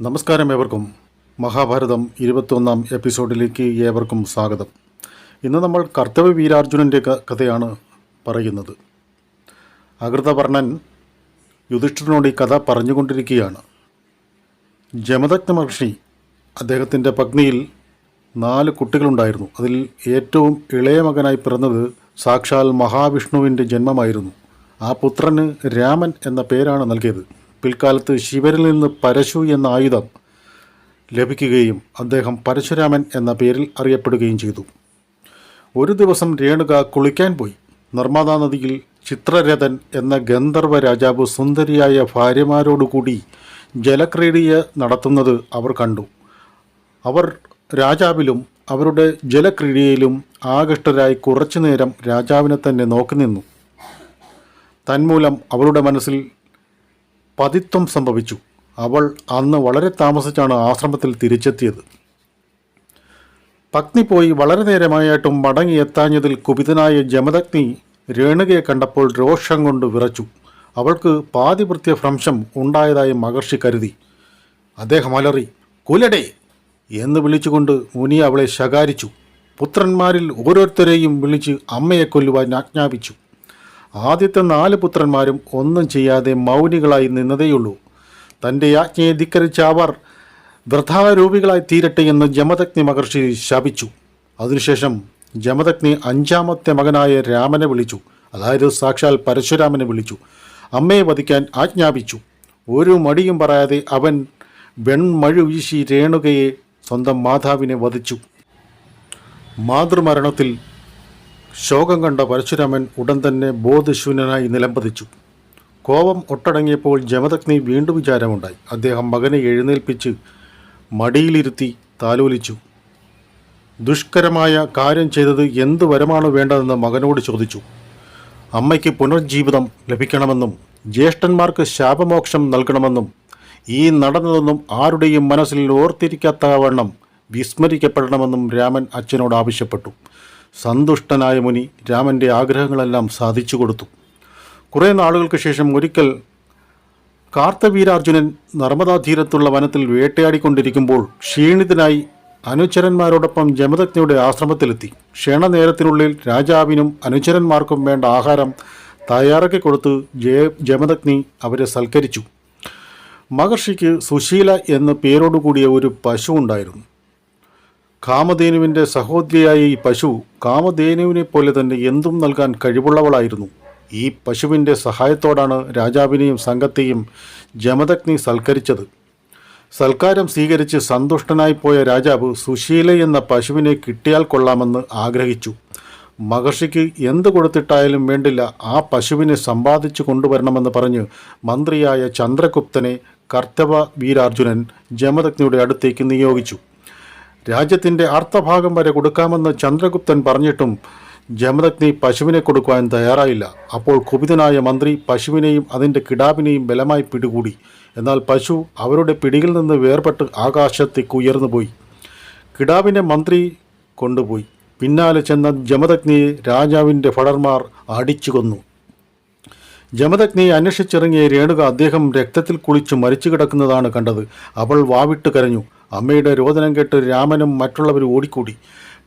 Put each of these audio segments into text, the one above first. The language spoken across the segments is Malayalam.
നമസ്കാരം ഏവർക്കും. മഹാഭാരതം ഇരുപത്തൊന്നാം എപ്പിസോഡിലേക്ക് ഏവർക്കും സ്വാഗതം. ഇന്ന് നമ്മൾ കർത്തവ്യ വീരാർജുനന്റെ കഥയാണ് പറയുന്നത്. അകൃതവർണൻ യുധിഷ്ഠിരനോട് ഈ കഥ പറഞ്ഞുകൊണ്ടിരിക്കുകയാണ്. ജമദഗ്ന മഹർഷി അദ്ദേഹത്തിന്റെ പത്നിയിൽ നാല് കുട്ടികളുണ്ടായിരുന്നു. അതിൽ ഏറ്റവും ഇളയ മകനായി പിറന്നത് സാക്ഷാൽ മഹാവിഷ്ണുവിന്റെ ജന്മമായിരുന്നു. ആ പുത്രന് രാമൻ എന്ന പേരാണ് നൽകിയത്. പിൽക്കാലത്ത് ശിവരിൽ നിന്ന് പരശു എന്ന ആയുധം ലഭിക്കുകയും അദ്ദേഹം പരശുരാമൻ എന്ന പേരിൽ അറിയപ്പെടുകയും ചെയ്തു. ഒരു ദിവസം രേണുക കുളിക്കാൻ പോയി. നർമ്മദാ നദിയിൽ ചിത്രരഥൻ എന്ന ഗന്ധർവ രാജാവ് സുന്ദരിയായ ഭാര്യമാരോടുകൂടി ജലക്രീഡിയ നടത്തുന്നത് അവർ കണ്ടു. അവർ രാജാവിലും അവരുടെ ജലക്രീഡിയയിലും ആകൃഷ്ടരായി കുറച്ചു നേരം രാജാവിനെ തന്നെ നോക്കി നിന്നു. തന്മൂലം അവരുടെ മനസ്സിൽ പതിത്വം സംഭവിച്ചു. അവൾ അന്ന് വളരെ താമസിച്ചാണ് ആശ്രമത്തിൽ തിരിച്ചെത്തിയത്. പത്നി പോയി വളരെ നേരമായിട്ടും മടങ്ങിയെത്താഞ്ഞതിൽ കുപിതനായ ജമദഗ്നി രേണുകയെ കണ്ടപ്പോൾ രോഷം കൊണ്ട് വിറച്ചു. അവൾക്ക് പാതിവൃത്യ ഭ്രംശം ഉണ്ടായതായി മഹർഷി കരുതി. അദ്ദേഹം അലറി കുലടേ എന്ന് വിളിച്ചുകൊണ്ട് മുനി അവളെ ശകാരിച്ചു. പുത്രന്മാരിൽ ഓരോരുത്തരെയും വിളിച്ച് അമ്മയെ കൊല്ലുവാൻ ആജ്ഞാപിച്ചു. ആദ്യത്തെ നാല് പുത്രന്മാരും ഒന്നും ചെയ്യാതെ മൗനികളായി നിന്നതേയുള്ളൂ. തന്റെ ആജ്ഞയെ ധിക്കരിച്ച അവർ വൃഥാരൂപികളായി തീരട്ടെ എന്ന് ജമദഗ്നി മഹർഷി ശപിച്ചു. അതിനുശേഷം ജമദഗ്നി അഞ്ചാമത്തെ മകനായ രാമനെ വിളിച്ചു. അതായത് സാക്ഷാൽ പരശുരാമനെ വിളിച്ചു. അമ്മയെ വധിക്കാൻ ആജ്ഞാപിച്ചു. ഒരു മടിയും പറയാതെ അവൻ വെൺമഴു വീശി രേണുകയെ സ്വന്തം മാതാവിനെ വധിച്ചു. മാതൃമരണത്തിൽ ശോകം കണ്ട പരശുരാമൻ ഉടൻ തന്നെ ബോധശൂന്യനായി നിലംപതിച്ചു. കോപം ഒട്ടടങ്ങിയപ്പോൾ ജമദഗ്നി വീണ്ടും വിചാരമുണ്ടായി. അദ്ദേഹം മകനെ എഴുന്നേൽപ്പിച്ച് മടിയിലിരുത്തി താലോലിച്ചു. ദുഷ്കരമായ കാര്യം ചെയ്തത് എന്ത് വരമാണ് വേണ്ടതെന്ന് മകനോട് ചോദിച്ചു. അമ്മയ്ക്ക് പുനർജീവിതം ലഭിക്കണമെന്നും ജ്യേഷ്ഠന്മാർക്ക് ശാപമോക്ഷം നൽകണമെന്നും ഈ നടന്നതൊന്നും ആരുടെയും മനസ്സിൽ ഓർത്തിരിക്കാത്തവണ്ണം വിസ്മരിക്കപ്പെടണമെന്നും രാമൻ അച്ഛനോട് ആവശ്യപ്പെട്ടു. സന്തുഷ്ടനായ മുനി രാമന്റെ ആഗ്രഹങ്ങളെല്ലാം സാധിച്ചു കൊടുത്തു. കുറേ നാളുകൾക്ക് ശേഷം ഒരിക്കൽ കാർത്തവീരാർജുനൻ നർമ്മദാ തീരത്തുള്ള വനത്തിൽ വേട്ടയാടിക്കൊണ്ടിരിക്കുമ്പോൾ ക്ഷീണിതനായി അനുചരന്മാരോടൊപ്പം ജമദഗ്നിയുടെ ആശ്രമത്തിലെത്തി. ക്ഷണനേരത്തിനുള്ളിൽ രാജാവിനും അനുചരന്മാർക്കും വേണ്ട ആഹാരം തയ്യാറാക്കി കൊടുത്ത് ജയ ജമദഗ്നി അവരെ സൽക്കരിച്ചു. മഹർഷിക്ക് സുശീല എന്ന പേരോടുകൂടിയ ഒരു പശു ഉണ്ടായിരുന്നു. കാമധേനുവിന്റെ സഹോദരിയായ ഈ പശു കാമധേനുവിനെ പോലെ തന്നെ എന്തും നൽകാൻ കഴിവുള്ളവളായിരുന്നു. ഈ പശുവിന്റെ സഹായത്തോടാണ് രാജാവിനെയും സംഘത്തെയും ജമദഗ്നി സൽക്കരിച്ചത്. സൽക്കാരം സ്വീകരിച്ച് സന്തുഷ്ടനായി പോയ രാജാവ് സുശീല എന്ന പശുവിനെ കിട്ടിയാൽ കൊള്ളാമെന്ന് ആഗ്രഹിച്ചു. മഹർഷിക്ക് എന്ത് കൊടുത്തിട്ടായാലും വേണ്ടില്ല ആ പശുവിനെ സമ്പാദിച്ചു കൊണ്ടുവരണമെന്ന് പറഞ്ഞ് മന്ത്രിയായ ചന്ദ്രഗുപ്തനെ കർത്തവ വീരാർജുനൻ ജമദഗ്നിയുടെ അടുത്തേക്ക് നിയോഗിച്ചു. രാജ്യത്തിന്റെ അർത്ഥഭാഗം വരെ കൊടുക്കാമെന്ന് ചന്ദ്രഗുപ്തൻ പറഞ്ഞിട്ടും ജമദഗ്നി പശുവിനെ കൊടുക്കുവാൻ തയ്യാറായില്ല. അപ്പോൾ കുപിതനായ മന്ത്രി പശുവിനെയും അതിന്റെ കിടാവിനെയും ബലമായി പിടികൂടി. എന്നാൽ പശു അവരുടെ പിടിയിൽ നിന്ന് വേർപെട്ട് ആകാശത്തേക്ക് ഉയർന്നുപോയി കിടാവിനെ മന്ത്രി കൊണ്ടുപോയി. പിന്നാലെ ചെന്ന ജമദഗ്നിയെ രാജാവിന്റെ ഭടർമാർ അടിച്ചു കൊന്നു. ജമദഗ്നിയെ അന്വേഷിച്ചിറങ്ങിയ രേണുക അദ്ദേഹം രക്തത്തിൽ കുളിച്ച് മരിച്ചു കിടക്കുന്നതാണ് കണ്ടത്. അവൾ വാവിട്ട് കരഞ്ഞു. അമ്മയുടെ രോദനം കേട്ട് രാമനും മറ്റുള്ളവരും ഓടിക്കൂടി.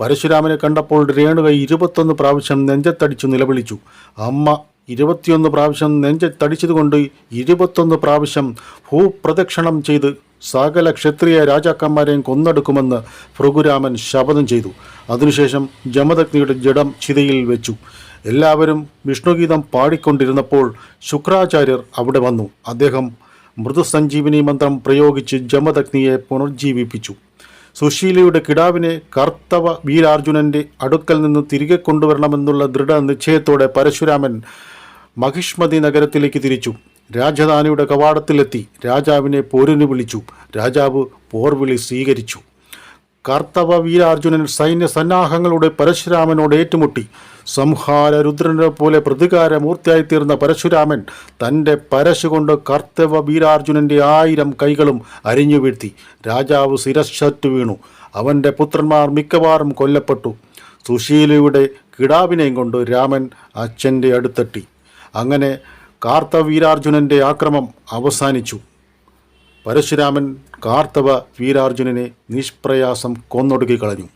പരശുരാമനെ കണ്ടപ്പോൾ രേണുക ഇരുപത്തൊന്ന് പ്രാവശ്യം നെഞ്ചത്തടിച്ചു നിലവിളിച്ചു. അമ്മ ഇരുപത്തിയൊന്ന് പ്രാവശ്യം നെഞ്ചത്തടിച്ചതുകൊണ്ട് ഇരുപത്തൊന്ന് പ്രാവശ്യം ഭൂപ്രദക്ഷിണം ചെയ്ത് സകല ക്ഷത്രിയ രാജാക്കന്മാരെയും കൊന്നെടുക്കുമെന്ന് ഭൃഗുരാമൻ ശപഥം ചെയ്തു. അതിനുശേഷം ജമദഗ്നിയുടെ ജഡം ചിതയിൽ വെച്ചു. എല്ലാവരും വിഷ്ണുഗീതം പാടിക്കൊണ്ടിരുന്നപ്പോൾ ശുക്രാചാര്യർ അവിടെ വന്നു. അദ്ദേഹം മൃദുസഞ്ജീവിനി മന്ത്രം പ്രയോഗിച്ച് ജമദഗ്നിയെ പുനർജീവിപ്പിച്ചു. സുശീലയുടെ കിടാവിനെ കർത്തവ വീരാർജുനന്റെ അടുക്കൽ നിന്ന് തിരികെ കൊണ്ടുവരണമെന്നുള്ള ദൃഢനിശ്ചയത്തോടെ പരശുരാമൻ മഹിഷ്മതി നഗരത്തിലേക്ക് തിരിച്ചു. രാജധാനിയുടെ കവാടത്തിലെത്തി. രാജാവിനെ പോരിന് വിളിച്ചു. രാജാവ് പോർവിളി സ്വീകരിച്ചു. കർത്തവ വീരാർജുനൻ സൈന്യ സന്നാഹങ്ങളുടെ പരശുരാമനോട് ഏറ്റുമുട്ടി. സംഹാര രുദ്രനെ പോലെ പ്രതികാരമൂർത്തിയായിത്തീർന്ന പരശുരാമൻ തന്റെ പരശുകൊണ്ട് കർത്തവ വീരാർജുനന്റെ ആയിരം കൈകളും അരിഞ്ഞു വീഴ്ത്തി. രാജാവ് ശിരശറ്റു വീണു. അവന്റെ പുത്രന്മാർ മിക്കവാറും കൊല്ലപ്പെട്ടു. സുശീലയുടെ കിടാവിനെയും കൊണ്ട് രാമൻ അച്ഛന്റെ അടുത്തെത്തി. അങ്ങനെ കാർത്തവീരാർജുനന്റെ ആക്രമം അവസാനിച്ചു. പരശുരാമൻ കാർത്തവ വീരാർജുനനെ നിഷ്പ്രയാസം കൊന്നൊടുക്കി കളഞ്ഞു.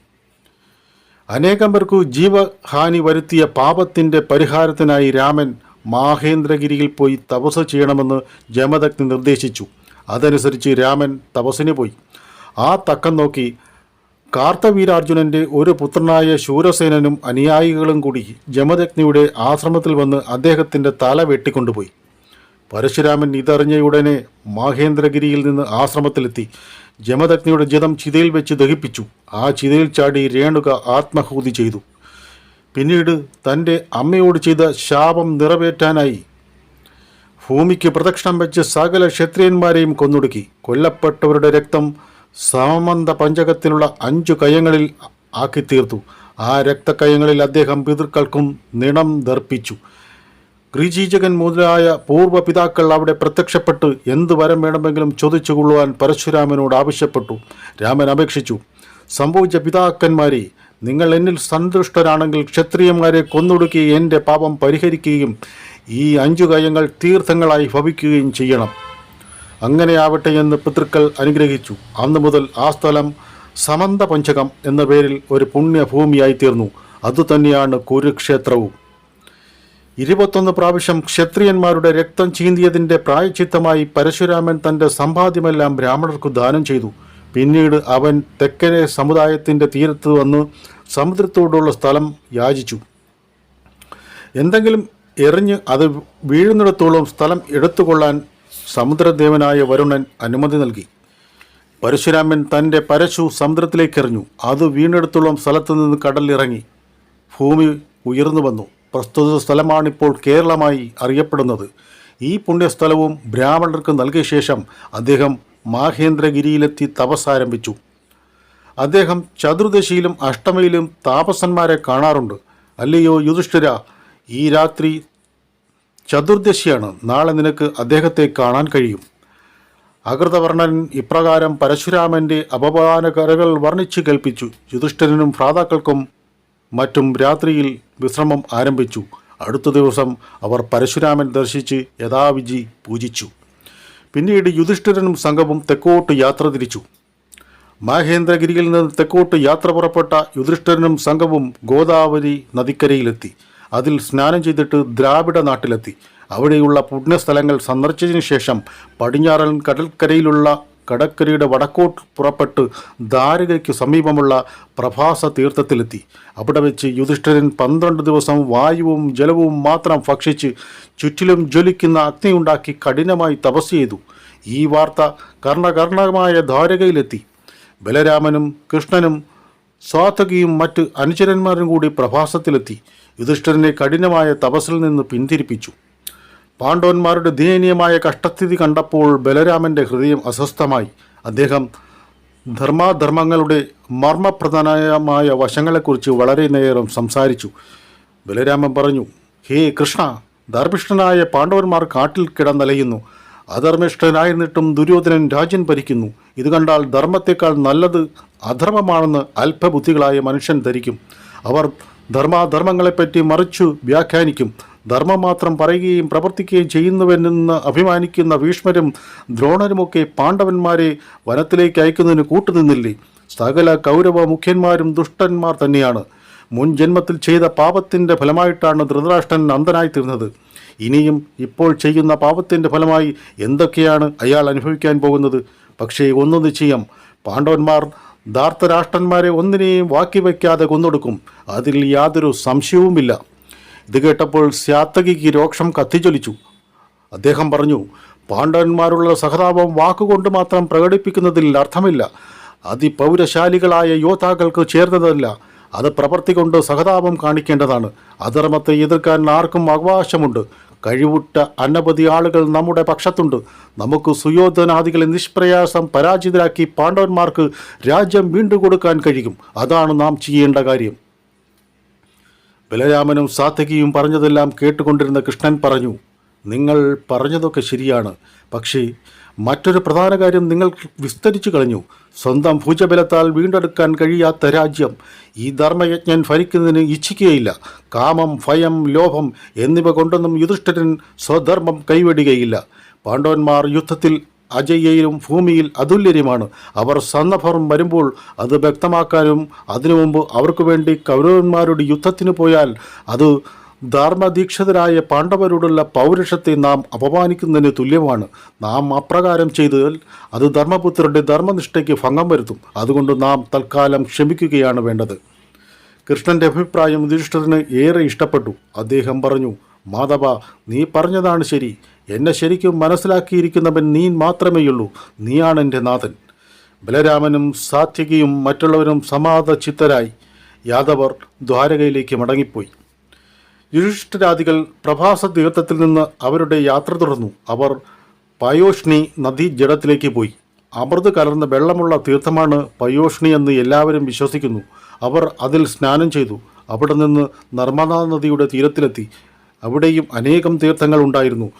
അനേകം പേർക്കു ജീവഹാനി വരുത്തിയ പാപത്തിന്റെ പരിഹാരത്തിനായി രാമൻ മാഹേന്ദ്രഗിരിയിൽ പോയി തപസ് ചെയ്യണമെന്ന് ജമദഗ്നി നിർദ്ദേശിച്ചു. അതനുസരിച്ച് രാമൻ തപസ്സിന് പോയി. ആ തക്കം നോക്കി കാർത്തവീരാർജുനന്റെ ഒരു പുത്രനായ ശൂരസേനനും അനുയായികളും കൂടി ജമദഗ്നിയുടെ ആശ്രമത്തിൽ വന്ന് അദ്ദേഹത്തിന്റെ തല വെട്ടിക്കൊണ്ടുപോയി. പരശുരാമൻ ഇതറിഞ്ഞ ഉടനെ മാഹേന്ദ്രഗിരിയിൽ നിന്ന് ആശ്രമത്തിലെത്തി. ജമദഗ്നിയുടെ ജതം ചിതയിൽ വെച്ച് ദഹിപ്പിച്ചു. ആ ചിതയിൽ ചാടി രേണുക ആത്മഹൂതി ചെയ്തു. പിന്നീട് തന്റെ അമ്മയോട് ചെയ്ത ശാപം നിറവേറ്റാനായി ഭൂമിക്ക് പ്രദക്ഷിണം വെച്ച് സകല ക്ഷത്രിയന്മാരെയും കൊന്നൊടുക്കി. കൊല്ലപ്പെട്ടവരുടെ രക്തം സമമന്ത പഞ്ചകത്തിലുള്ള അഞ്ചു കയങ്ങളിൽ ആക്കി തീർത്തു ആ രക്തക്കയങ്ങളിൽ അദ്ദേഹം പിതൃക്കൾക്കും നിണം ദർപ്പിച്ചു. ഗ്രീജീജകൻ മുതലായ പൂർവ പിതാക്കൾ അവിടെ പ്രത്യക്ഷപ്പെട്ട് എന്ത് വരം വേണമെങ്കിലും ചോദിച്ചു കൊള്ളുവാൻ പരശുരാമനോട് ആവശ്യപ്പെട്ടു. രാമൻ അപേക്ഷിച്ചു സംഭവിച്ച പിതാക്കന്മാരെ നിങ്ങൾ എന്നിൽ സന്തുഷ്ടരാണെങ്കിൽ ക്ഷത്രിയന്മാരെ കൊന്നൊടുക്കി എന്റെ പാപം പരിഹരിക്കുകയും ഈ അഞ്ചു കയങ്ങൾ തീർത്ഥങ്ങളായി ഭവിക്കുകയും ചെയ്യണം. അങ്ങനെയാവട്ടെ എന്ന് പിതൃക്കൾ അനുഗ്രഹിച്ചു. അന്നു മുതൽ ആ സ്ഥലം സമന്ത പഞ്ചകം എന്ന പേരിൽ ഒരു പുണ്യഭൂമിയായി തീർന്നു. അതുതന്നെയാണ് കുരുക്ഷേത്രവും. ഇരുപത്തൊന്ന് പ്രാവശ്യം ക്ഷത്രിയന്മാരുടെ രക്തം ചീന്തിയതിന്റെ പ്രായച്ചിത്തമായി പരശുരാമൻ തന്റെ സമ്പാദ്യമെല്ലാം ബ്രാഹ്മണർക്ക് ദാനം ചെയ്തു. പിന്നീട് അവൻ തെക്കനെ സമുദായത്തിന്റെ തീരത്ത് വന്ന് സമുദ്രത്തോടുള്ള സ്ഥലം യാചിച്ചു. എന്തെങ്കിലും എറിഞ്ഞ് അത് വീഴുന്നിടത്തോളം സ്ഥലം എടുത്തുകൊള്ളാൻ സമുദ്രദേവനായ വരുണൻ അനുമതി നൽകി. പരശുരാമൻ തന്റെ പരശു സമുദ്രത്തിലേക്ക് എറിഞ്ഞു അത് വീണെടുത്തോളം സ്ഥലത്തു നിന്ന് കടലിറങ്ങി ഭൂമി ഉയർന്നു വന്നു. പ്രസ്തുത സ്ഥലമാണിപ്പോൾ കേരളമായി അറിയപ്പെടുന്നത്. ഈ പുണ്യസ്ഥലവും ബ്രാഹ്മണർക്ക് നൽകിയ ശേഷം അദ്ദേഹം മാഹേന്ദ്രഗിരിയിലെത്തി തപസ്സാരംഭിച്ചു അദ്ദേഹം ചതുർദശിയിലും അഷ്ടമിയിലും താപസന്മാരെ കാണാറുണ്ട്. അല്ലയോ യുധിഷ്ഠിര ഈ രാത്രി ചതുർദശിയാണ്. നാളെ നിനക്ക് അദ്ദേഹത്തെ കാണാൻ കഴിയും. അകൃതവർണൻ ഇപ്രകാരം പരശുരാമന്റെ അപമാനകരകൾ വർണിച്ചു കേൾപ്പിച്ചു. യുധിഷ്ഠിരനും ഭ്രാതാക്കൾക്കും മറ്റും രാത്രിയിൽ വിശ്രമം ആരംഭിച്ചു. അടുത്ത ദിവസം അവർ പരശുരാമൻ ദർശിച്ച് യഥാവിധി പൂജിച്ചു. പിന്നീട് യുധിഷ്ഠിരനും സംഘവും തെക്കോട്ട് യാത്ര തിരിച്ചു. മഹേന്ദ്രഗിരിയിൽ നിന്ന് തെക്കോട്ട് യാത്ര പുറപ്പെട്ട യുധിഷ്ഠിരനും സംഘവും ഗോദാവരി നദിക്കരയിലെത്തി. അതിൽ സ്നാനം ചെയ്തിട്ട് ദ്രാവിഡ നാട്ടിലെത്തി. അവിടെയുള്ള പുണ്യസ്ഥലങ്ങൾ സന്ദർശിച്ചതിനു ശേഷം പടിഞ്ഞാറൻ കടൽക്കരയിലുള്ള കടക്കരയുടെ വടക്കോട്ട് പുറപ്പെട്ട് ദ്വാരകയ്ക്ക് സമീപമുള്ള പ്രഭാസ തീർത്ഥത്തിലെത്തി. അവിടെ വെച്ച് യുധിഷ്ഠിരൻ പന്ത്രണ്ട് ദിവസം വായുവും ജലവും മാത്രം ഭക്ഷിച്ച് ചുറ്റിലും ജ്വലിക്കുന്ന അഗ്നിയുണ്ടാക്കി കഠിനമായി തപസ് ചെയ്തു. ഈ വാർത്ത കർണകർണമായ ദ്വാരകയിലെത്തി ബലരാമനും കൃഷ്ണനും സ്വാതകിയും മറ്റ് അനുചരന്മാരും കൂടി പ്രഭാസത്തിലെത്തി. യുധിഷ്ഠിരനെ കഠിനമായ തപസ്സിൽ നിന്ന് പിന്തിരിപ്പിച്ചു. പാണ്ഡവന്മാരുടെ ദയനീയമായ കഷ്ടസ്ഥിതി കണ്ടപ്പോൾ ബലരാമന്റെ ഹൃദയം അസ്വസ്ഥമായി. അദ്ദേഹം ധർമാധർമ്മങ്ങളുടെ മർമ്മപ്രധാനമായ വശങ്ങളെക്കുറിച്ച് വളരെ നേരം സംസാരിച്ചു. ബലരാമൻ പറഞ്ഞു ഹേ കൃഷ്ണ ധർമ്മിഷ്ഠനായ പാണ്ഡവന്മാർ കാട്ടിൽ കിടന്നലയുന്നു. അധർമ്മിഷ്ഠനായിരുന്നിട്ടും ദുര്യോധനൻ രാജ്യം ഭരിക്കുന്നു. ഇത് കണ്ടാൽ ധർമ്മത്തെക്കാൾ നല്ലത് അധർമ്മമാണെന്ന് അല്പബുദ്ധികളായ മനുഷ്യൻ ധരിക്കും. അവർ ധർമാധർമ്മങ്ങളെപ്പറ്റി മറിച്ചു വ്യാഖ്യാനിക്കും. ധർമ്മം മാത്രം പറയുകയും പ്രവർത്തിക്കുകയും ചെയ്യുന്നുവെന്ന് അഭിമാനിക്കുന്ന ഭീഷ്മരും ദ്രോണരുമൊക്കെ പാണ്ഡവന്മാരെ വനത്തിലേക്ക് അയക്കുന്നതിന് കൂട്ടുനിന്നില്ലേ? സകല കൗരവ മുഖ്യന്മാരും ദുഷ്ടന്മാർ തന്നെയാണ്. മുൻ ജന്മത്തിൽ ചെയ്ത പാപത്തിന്റെ ഫലമായിട്ടാണ് ധൃതരാഷ്ട്രൻ അന്ധനായി തീർന്നത് ഇനിയും ഇപ്പോൾ ചെയ്യുന്ന പാപത്തിന്റെ ഫലമായി എന്തൊക്കെയാണ് അയാൾ അനുഭവിക്കാൻ പോകുന്നത്? പക്ഷേ ഒന്ന് നിശ്ചയം. പാണ്ഡവന്മാർ ധാർത്തരാഷ്ട്രന്മാരെ ഒന്നിനെയും വാക്കി വയ്ക്കാതെ കൊന്നൊടുക്കും. അതിൽ യാതൊരു സംശയവുമില്ല. ഇത് കേട്ടപ്പോൾ സ്യാത്തകിക്ക് രോക്ഷം കത്തിജ്വലിച്ചു. അദ്ദേഹം പറഞ്ഞു പാണ്ഡവന്മാരുള്ള സഹതാപം വാക്കുകൊണ്ട് മാത്രം പ്രകടിപ്പിക്കുന്നതിൽ അർത്ഥമില്ല. അതിപൗരശാലികളായ യോദ്ധാക്കൾക്ക് ചേർന്നതല്ല. അത് പ്രവർത്തി കൊണ്ട് സഹതാപം കാണിക്കേണ്ടതാണ്. അധർമ്മത്തെ എതിർക്കാൻ ആർക്കും അവകാശമുണ്ട്. കഴിവുറ്റ അനവധി ആളുകൾ നമ്മുടെ പക്ഷത്തുണ്ട്. നമുക്ക് സുയോധനാദികളെ നിഷ്പ്രയാസം പരാജിതരാക്കി പാണ്ഡവന്മാർക്ക് രാജ്യം വീണ്ടുകൊടുക്കാൻ കഴിയും. അതാണ് നാം ചെയ്യേണ്ട കാര്യം. ബലരാമനും സാത്തകിയും പറഞ്ഞതെല്ലാം കേട്ടുകൊണ്ടിരുന്ന കൃഷ്ണൻ പറഞ്ഞു നിങ്ങൾ പറഞ്ഞതൊക്കെ ശരിയാണ് പക്ഷേ മറ്റൊരു പ്രധാന കാര്യം നിങ്ങൾ വിസ്തരിച്ചു കളഞ്ഞു. സ്വന്തം ഭൂജബലത്താൽ വീണ്ടെടുക്കാൻ കഴിയാത്ത രാജ്യം ഈ ധർമ്മയജ്ഞൻ ഭരിക്കുന്നതിന് ഇച്ഛിക്കുകയില്ല. കാമം ഭയം ലോഭം എന്നിവ കൊണ്ടൊന്നും യുധിഷ്ഠിരൻ സ്വധർമ്മം കൈവെടുകയില്ല. പാണ്ഡവന്മാർ യുദ്ധത്തിൽ അജയ്യയിലും ഭൂമിയിൽ അതുല്യരുമാണ്. അവർ സന്ദർഭം വരുമ്പോൾ അത് വ്യക്തമാക്കാനും അതിനു മുമ്പ് അവർക്ക് വേണ്ടി കൗരവന്മാരുടെ യുദ്ധത്തിന് പോയാൽ അത് ധർമ്മദീക്ഷിതരായ പാണ്ഡവരോടുള്ള പൗരുഷത്തെ നാം അപമാനിക്കുന്നതിന് തുല്യമാണ്. നാം അപ്രകാരം ചെയ്താൽ അത് ധർമ്മപുത്രരുടെ ധർമ്മനിഷ്ഠയ്ക്ക് ഭംഗം വരുത്തും. അതുകൊണ്ട് നാം തൽക്കാലം ക്ഷമിക്കുകയാണ് വേണ്ടത്. കൃഷ്ണന്റെ അഭിപ്രായം യുധിഷ്ഠിരന് ഏറെ ഇഷ്ടപ്പെട്ടു. അദ്ദേഹം പറഞ്ഞു മാധവ നീ പറഞ്ഞതാണ് ശരി. എന്നെ ശരിക്കും മനസ്സിലാക്കിയിരിക്കുന്നവൻ നീ മാത്രമേയുള്ളൂ. നീയാണ് എന്റെ നാഥൻ. ബലരാമനും സാത്വികിയും മറ്റുള്ളവരും സമാധചിത്തരായി. യാദവർ ദ്വാരകയിലേക്ക് മടങ്ങിപ്പോയി. യുധിഷ്ഠിരാദികൾ പ്രഭാസ തീർത്ഥത്തിൽ നിന്ന് അവരുടെ യാത്ര തുടർന്നു. അവർ പയോഷ്ണി നദീ ജഡത്തിലേക്ക് പോയി. അമൃത് കലർന്ന വെള്ളമുള്ള തീർത്ഥമാണ് പയോഷ്ണി എന്ന് എല്ലാവരും വിശ്വസിക്കുന്നു. അവർ അതിൽ സ്നാനം ചെയ്തു. അവിടെ നിന്ന് നർമ്മദാ നദിയുടെ തീരത്തിലെത്തി. അവിടെയും അനേകം തീർത്ഥങ്ങൾ ഉണ്ടായിരുന്നു.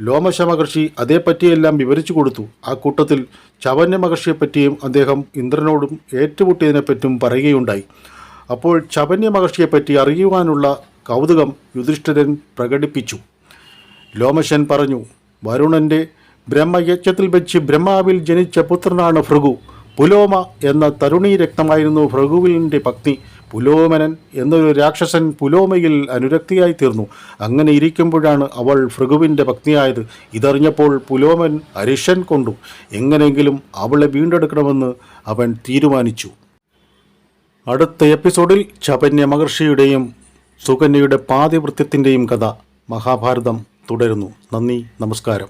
ലോമശ മഹർഷി അതേപ്പറ്റിയെല്ലാം വിവരിച്ചു കൊടുത്തു. ആ കൂട്ടത്തിൽ ചവന്യ മഹർഷിയെപ്പറ്റിയും അദ്ദേഹം ഇന്ദ്രനോടും ഏറ്റുമുട്ടിയതിനെപ്പറ്റും പറയുകയുണ്ടായി. അപ്പോൾ ചവന്യ മഹർഷിയെപ്പറ്റി അറിയുവാനുള്ള കൗതുകം യുധിഷ്ഠിരൻ പ്രകടിപ്പിച്ചു. ലോമശൻ പറഞ്ഞു വരുണന്റെ ബ്രഹ്മയജ്ഞത്തിൽ വെച്ച് ബ്രഹ്മാവിൽ ജനിച്ച പുത്രനാണ് ഭൃഗു. പുലോമ എന്ന തരുണീ രക്തമായിരുന്നു ഭൃഗുവിന്റെ പത്നി പുലോമനൻ എന്നൊരു രാക്ഷസൻ പുലോമയിൽ അനുരക്തിയായി തീർന്നു. അങ്ങനെ ഇരിക്കുമ്പോഴാണ് അവൾ ഭൃഗുവിന്റെ പത്നിയായത് ഇതറിഞ്ഞപ്പോൾ പുലോമൻ അരിഷൻ കൊണ്ടു. എങ്ങനെയെങ്കിലും അവളെ വീണ്ടെടുക്കണമെന്ന് അവൻ തീരുമാനിച്ചു. അടുത്ത എപ്പിസോഡിൽ ചപന്യ മഹർഷിയുടെയും സുകന്യയുടെ പാതിവൃത്യത്തിന്റെയും കഥ മഹാഭാരതം തുടരുന്നു. നന്ദി നമസ്കാരം.